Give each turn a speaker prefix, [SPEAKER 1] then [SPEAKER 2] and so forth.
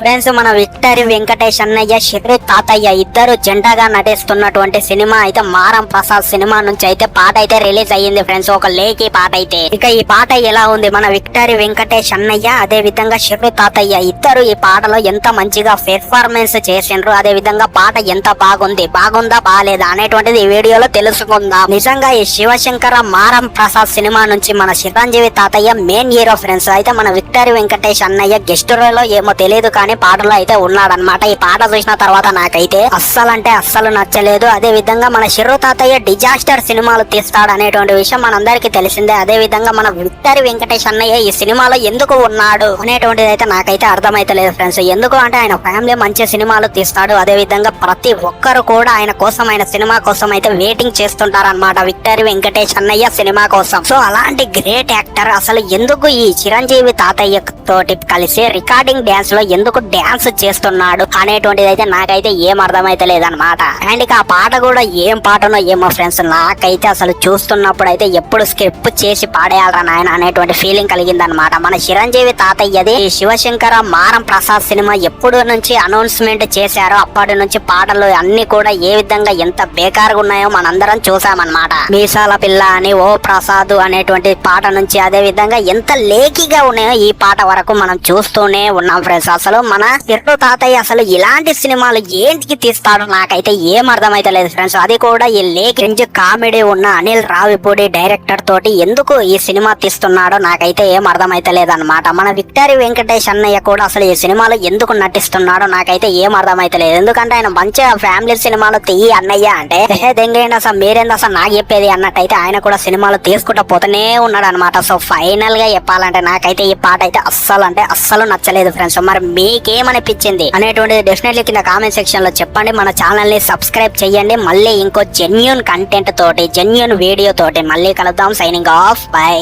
[SPEAKER 1] Friends మన victory Venkatesh అన్నయ్య శత్రు తాతయ్య ఇద్దరు జెండాగా నటిస్తున్నటువంటి సినిమా అయితే మారం ప్రసాద్ సినిమా నుంచి అయితే పాట అయితే రిలీజ్ అయ్యింది ఫ్రెండ్స్. ఒక లేకి పాట అయితే. ఇక ఈ పాట ఎలా ఉంది? మన విక్టరీ వెంకటేష్ అన్నయ్య అదే విధంగా శత్రు తాతయ్య ఇద్దరు ఈ పాటలో ఎంత మంచిగా పెర్ఫార్మెన్స్ చేసిండ్రు? అదే విధంగా పాట ఎంత బాగుంది? బాగుందా? బాగాలేదా అనేటువంటిది ఈ వీడియోలో తెలుసుకుందాం. నిజంగా ఈ శివశంకర మారం ప్రసాద్ సినిమా నుంచి మన చిరంజీవి తాతయ్య మెయిన్ హీరో ఫ్రెండ్స్. అయితే మన విక్టరీ వెంకటేష్ అన్నయ్య గెస్ట్ రోలో ఏమో తెలియదు కానీ పాటలో అయితే ఉన్నాడనమాట ఈ పాట చూసిన తర్వాత నాకైతే అస్సలు అంటే అస్సలు నచ్చలేదు. అదే విధంగా మన శిరు తాతయ్య డిజాస్టర్ సినిమాలు తీస్తాడు అనేటువంటి విషయం మనందరికీ తెలిసిందే. అదే విధంగా మన విక్టరీ వెంకటేష్ అన్నయ్య ఈ సినిమాలో ఎందుకు ఉన్నాడు అనేటువంటిది అయితే నాకైతే అర్థమైతలేదు ఫ్రెండ్స్. ఎందుకు అంటే ఆయన ఫ్యామిలీ మంచి సినిమాలు తీస్తాడు. అదే విధంగా ప్రతి ఒక్కరు కూడా ఆయన కోసం ఆయన సినిమా కోసం అయితే వెయిటింగ్ చేస్తుంటారనమాట విక్టరీ వెంకటేష్ అన్నయ్య సినిమా కోసం. సో అలాంటి గ్రేట్ యాక్టర్ అసలు ఎందుకు ఈ చిరంజీవి తాతయ్య తోటి కలిసి రికార్డింగ్ డాన్స్లో ఎందుకు డాన్స్ చేస్తున్నాడు అనేటువంటిది అయితే నాకైతే ఏం అర్థమైతే లేదనమాట అండ్ ఇక ఆ పాట కూడా ఏం పాటనో ఏమో ఫ్రెండ్స్ నాకైతే అసలు చూస్తున్నప్పుడు అయితే ఎప్పుడు స్కిప్ చేసి పాడేయాలరా నాయన అనేటువంటి ఫీలింగ్ కలిగిందనమాట మన చిరంజీవి తాతయ్యది శివశంకర మారం ప్రసాద్ సినిమా ఎప్పుడు నుంచి అనౌన్స్మెంట్ చేశారో అప్పటి నుంచి పాటలు అన్ని కూడా ఏ విధంగా ఎంత బేకారుగా ఉన్నాయో మనందరం చూసామన్నమాట. మీసాల పిల్ల అని ఓ ప్రసాద్ అనేటువంటి పాట నుంచి అదే విధంగా ఎంత లేకిగా ఉన్నాయో ఈ పాట వరకు మనం చూస్తూనే ఉన్నాం ఫ్రెండ్స్. అసలు మన ఇరు తాతయ్య అసలు ఇలాంటి సినిమాలు ఏంటికి తీస్తాడు నాకైతే ఏం అర్థమైతే లేదు ఫ్రెండ్స్. అది కూడా ఈ లేక్ రేంజ్ కామెడీ ఉన్న అనిల్ రావిపూడి డైరెక్టర్ తోటి ఎందుకు ఈ సినిమా తీస్తున్నాడో నాకైతే ఏం అర్థమైతే లేదనమాట మన విక్టరీ వెంకటేష్ అన్నయ్య కూడా అసలు ఈ సినిమాలో ఎందుకు నటిస్తున్నాడో నాకైతే ఏం అర్థమైతే లేదు. ఎందుకంటే ఆయన మంచిగా ఫ్యామిలీ సినిమాలు తీయి అన్నయ్య అంటే "ఏహే, దెంగేండి అసలు మీరేంది అసలు నాకు చెప్పేది? అన్నట్టయితే ఆయన కూడా సినిమాలు తీసుకుంటా పోతూనే ఉన్నాడు అనమాట సో ఫైనల్గా చెప్పాలంటే నాకైతే ఈ పాట అయితే అస్సలు అంటే అస్సలు నచ్చలేదు ఫ్రెండ్స్ మరి మీకేమనిపించింది అనేటువంటిది డెఫినెట్లీ కింద కామెంట్ సెక్షన్లో చెప్పండి. మన ఛానల్ని సబ్స్క్రైబ్ చేయండి మళ్ళీ ఇంకో జెన్యున్ కంటెంట్ తోటి జెన్యున్ వీడియో తోటి మళ్ళీ కలుద్దాం. Signing off by